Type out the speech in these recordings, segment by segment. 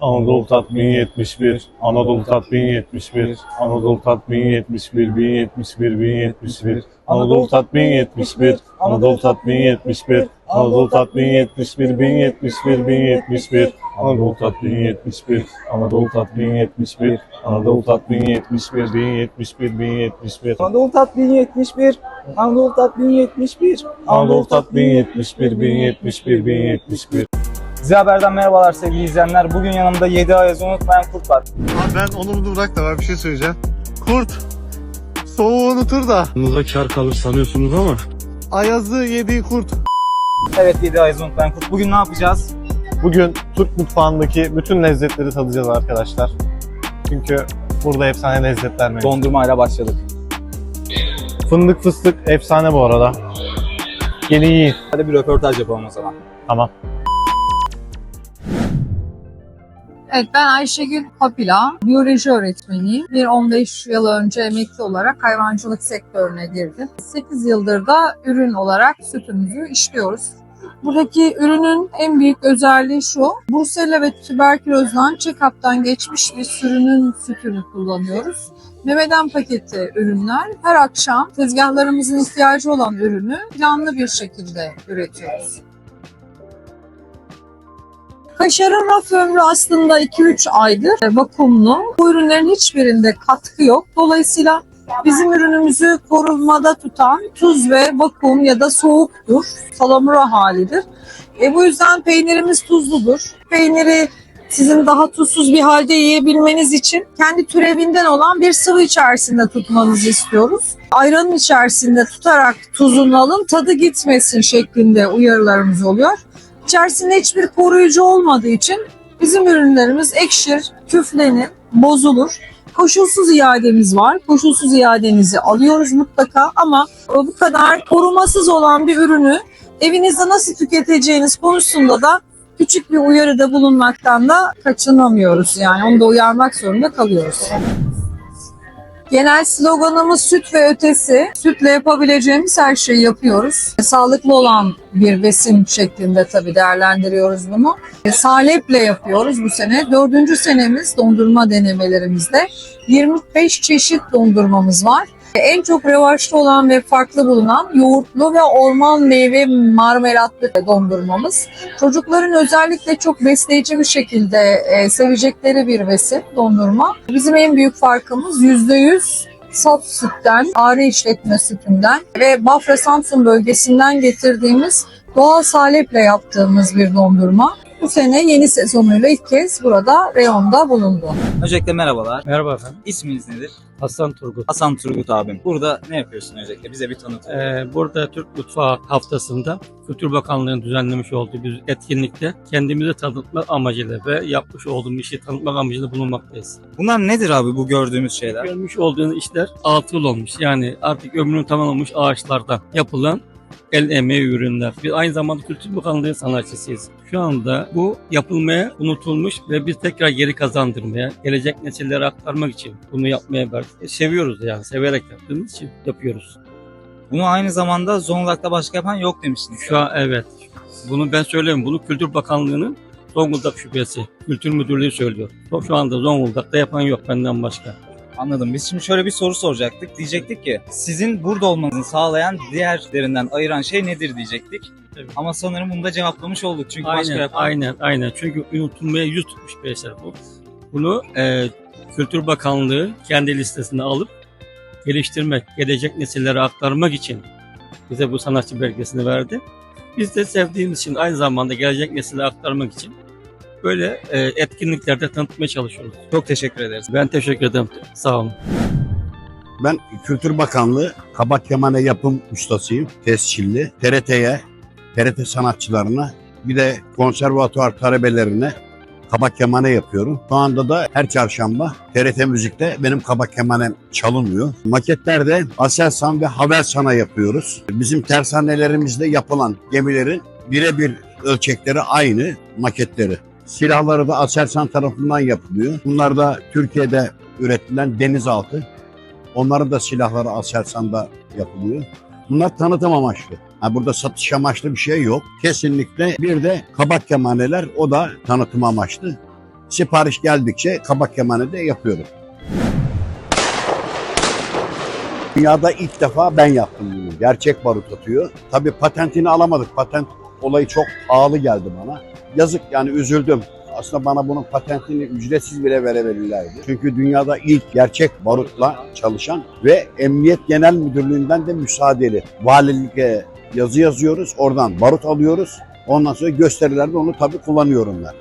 Anadolu Tat 1071, Anadolu Tat 1071, Anadolu Tat 1071, 1071, 1071, Anadolu Tat 1071, Anadolu Tat 1071, Anadolu Tat 1071, 1071, 1071, Anadolu Tat 1071, Anadolu Tat 1071, Anadolu Tat 1071, 1071, 1071, Anadolu Tat 1071, Anadolu Tat 1071, Anadolu Tat 1071, 1071, 1071. Bize Haber'den merhabalar sevgili izleyenler. Bugün yanımda 7 Ayaz'ı unutmayan kurt var. Abi ben onu bunu bırak da ben bir şey söyleyeceğim. Kurt soğuğu unutur da Yanınıza kar kalır sanıyorsunuz ama Ayaz'ı yediği kurt. Evet 7 Ayaz'ı unutmayan kurt. Bugün ne yapacağız? Bugün Türk mutfağındaki bütün lezzetleri tadacağız arkadaşlar. Çünkü burada efsane lezzetler mevcut. Dondurmayla başladık. Fındık fıstık efsane bu arada. Gelin yiyin. Hadi bir röportaj yapalım o zaman. Tamam. Evet ben Ayşegül Papila, biyoloji öğretmeniyim. Bir 15 yıl önce emekli olarak hayvancılık sektörüne girdim. 8 yıldır da ürün olarak sütümüzü işliyoruz. Buradaki ürünün en büyük özelliği şu, Brusella ve tüberkülozdan check-up'tan geçmiş bir sürünün sütünü kullanıyoruz. Memeden paketi ürünler her akşam tezgahlarımızın ihtiyacı olan ürünü planlı bir şekilde üretiyoruz. Kaşarın raf ömrü aslında 2-3 aydır e, vakumlu. Bu ürünlerin hiçbirinde katkı yok. Dolayısıyla bizim ürünümüzü korunmada tutan tuz ve vakum ya da soğuktur. Salamura halidir. E, bu yüzden peynirimiz tuzludur. Peyniri sizin daha tuzsuz bir halde yiyebilmeniz için kendi türevinden olan bir sıvı içerisinde tutmanızı istiyoruz. Ayranın içerisinde tutarak tuzunu alın, tadı gitmesin şeklinde uyarılarımız oluyor. İçerisinde hiçbir koruyucu olmadığı için bizim ürünlerimiz ekşir, küflenir, bozulur. Koşulsuz iademiz var. Koşulsuz iadenizi alıyoruz mutlaka ama bu kadar korumasız olan bir ürünü evinizde nasıl tüketeceğiniz konusunda da küçük bir uyarıda bulunmaktan da kaçınamıyoruz. Yani onu da uyarmak zorunda kalıyoruz. Genel sloganımız süt ve ötesi. Sütle yapabileceğimiz her şeyi yapıyoruz. Sağlıklı olan bir besin şeklinde tabii değerlendiriyoruz bunu. E, Saleple yapıyoruz bu sene. Dördüncü senemiz dondurma denemelerimizde. 25 çeşit dondurmamız var. En çok revaçta olan ve farklı bulunan yoğurtlu ve orman meyve marmelatlı dondurmamız. Çocukların özellikle çok besleyici bir şekilde e, sevecekleri bir besin dondurma. Bizim en büyük farkımız %100 saf sütten, ağrı işletme sütünden ve Bafra Samsun bölgesinden getirdiğimiz doğal saleple yaptığımız bir dondurma. Bu sene yeni sezonuyla ilk kez burada reyonda bulundu. Öncelikle merhabalar. Merhaba efendim. İsminiz nedir? Hasan Turgut. Hasan Turgut abim. Burada ne yapıyorsun öncelikle? Bize bir tanıt. Ee, burada Türk Mutfağı haftasında Kültür Bakanlığı'nın düzenlemiş olduğu bir etkinlikte kendimizi tanıtmak amacıyla ve yapmış olduğumuz işi tanıtmak amacıyla bulunmaktayız. Bunlar nedir abi bu gördüğümüz şeyler? Görmüş olduğunuz işler atıl olmuş. Yani artık ömrünü tamamlamış ağaçlardan yapılan el emeği ürünler. Biz aynı zamanda Kültür Bakanlığı sanatçısıyız. Şu anda bu yapılmaya unutulmuş ve biz tekrar geri kazandırmaya, gelecek nesillere aktarmak için bunu yapmaya başladık. Seviyoruz yani, severek yaptığımız için yapıyoruz. Bunu aynı zamanda Zonguldak'ta başka yapan yok demiştiniz. Şu an evet. Bunu ben söylemiyorum. Bunu Kültür Bakanlığı'nın Zonguldak Şubesi, Kültür Müdürlüğü söylüyor. Şu anda Zonguldak'ta yapan yok benden başka. Anladım. Biz şimdi şöyle bir soru soracaktık. Diyecektik ki sizin burada olmanızı sağlayan diğerlerinden ayıran şey nedir diyecektik. Evet. Ama sanırım bunu da cevaplamış olduk. Çünkü başka Aynen, yapan aynen, aynen. Çünkü unutulmaya yüz tutmuş bir eser bu. Bunu e, Kültür Bakanlığı kendi listesine alıp geliştirmek, gelecek nesillere aktarmak için bize bu sanatçı belgesini verdi. Biz de sevdiğimiz için aynı zamanda gelecek nesillere aktarmak için böyle e, etkinliklerde tanıtmaya çalışıyoruz. çok teşekkür ederiz. Ben teşekkür ederim. Sağ olun. Ben Kültür Bakanlığı kabak kemane yapım ustasıyım. Tescilli. TRT'ye, TRT sanatçılarına bir de konservatuar talebelerine kabak kemane yapıyorum. Şu anda da her çarşamba TRT Müzik'te benim kabak kemanem çalınıyor. Maketlerde Aselsan ve Havelsan'a yapıyoruz. Bizim tersanelerimizde yapılan gemilerin birebir ölçekleri aynı maketleri. Silahları da Aselsan tarafından yapılıyor. Bunlar da Türkiye'de üretilen denizaltı Onların da silahları Aselsan'da yapılıyor. Bunlar tanıtım amaçlı. Ha, burada satış amaçlı bir şey yok. Kesinlikle bir de kabak kemaneler o da tanıtım amaçlı. Sipariş geldikçe kabak kemanı da yapıyorum. Dünyada ilk defa ben yaptım bunu. Gerçek barut atıyor. Tabii patentini alamadık. Patent olayı çok pahalı geldi bana. Yazık yani üzüldüm. Aslında bana bunun patentini ücretsiz bile verebilirlerdi. Çünkü dünyada ilk gerçek barutla çalışan ve Emniyet Genel Müdürlüğü'nden de müsaadeli. Valiliğe yazı yazıyoruz, oradan barut alıyoruz. Ondan sonra gösterilerde onu tabii kullanıyorum ben.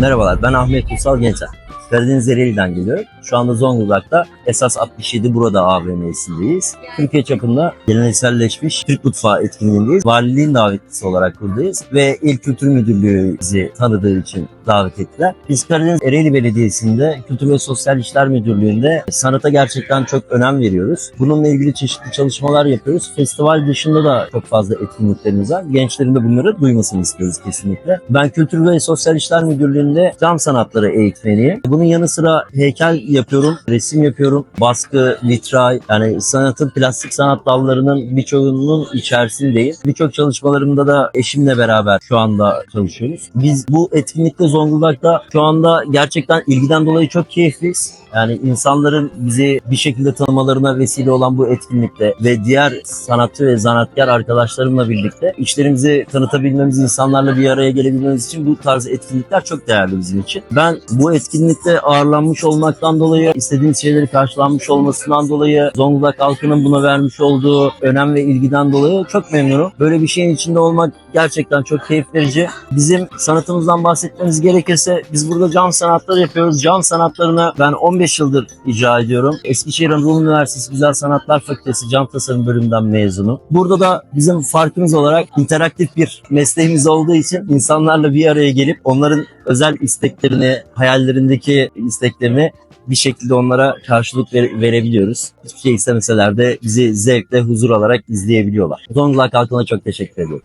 Merhabalar, ben Ahmet Uysal Gençer. Karadeniz Ereğli'den geliyorum. Şu anda Zonguldak'ta Esas 67 burada AVM'sindeyiz. Türkiye çapında gelenekselleşmiş Türk mutfağı etkinliğindeyiz. Valiliğin davetlisi olarak buradayız ve İl Kültür Müdürlüğü bizi tanıdığı için davet ettiler. Biz Karadeniz Ereğli Belediyesi'nde Kültür ve Sosyal İşler Müdürlüğü'nde sanata gerçekten çok önem veriyoruz. Bununla ilgili çeşitli çalışmalar yapıyoruz. Festival dışında da çok fazla etkinliklerimiz var. Gençlerin de bunları duymasını istiyoruz kesinlikle. Ben Kültür ve Sosyal İşler Müdürlüğü'nde cam sanatları eğitmeniyim. Bunun yanı sıra heykel yapıyorum, resim yapıyorum, baskı, vitray, yani sanatın plastik sanat dallarının birçoğunun içerisindeyim. Birçok çalışmalarımda da eşimle beraber şu anda çalışıyoruz. Biz bu etkinlikte Zonguldak'ta şu anda gerçekten ilgiden dolayı çok keyifliyiz. Yani insanların bizi bir şekilde tanımalarına vesile olan bu etkinlikte ve diğer sanatçı ve zanatkar arkadaşlarımla birlikte işlerimizi tanıtabilmemiz, insanlarla bir araya gelebilmemiz için bu tarz etkinlikler çok değerli bizim için. Ben bu etkinlikte ağırlanmış olmaktan dolayı, istediğimiz şeyleri karşılanmış olmasından dolayı, Zonguldak halkının buna vermiş olduğu önem ve ilgiden dolayı çok memnunum. Böyle bir şeyin içinde olmak gerçekten çok keyif verici. Bizim sanatımızdan bahsetmemiz gerekirse biz burada cam sanatları yapıyoruz. Cam sanatlarını ben 15 yıldır icra ediyorum. Eskişehir Anadolu Üniversitesi Güzel Sanatlar Fakültesi Cam Tasarım bölümünden mezunum. Burada da bizim farkımız olarak interaktif bir mesleğimiz olduğu için insanlarla bir araya gelip onların özel isteklerini, hayallerindeki isteklerini bir şekilde onlara karşılık ver- verebiliyoruz. Hiçbir şey istemeseler de bizi zevkle, huzur alarak izleyebiliyorlar. Zonguldak halkına çok teşekkür ediyorum.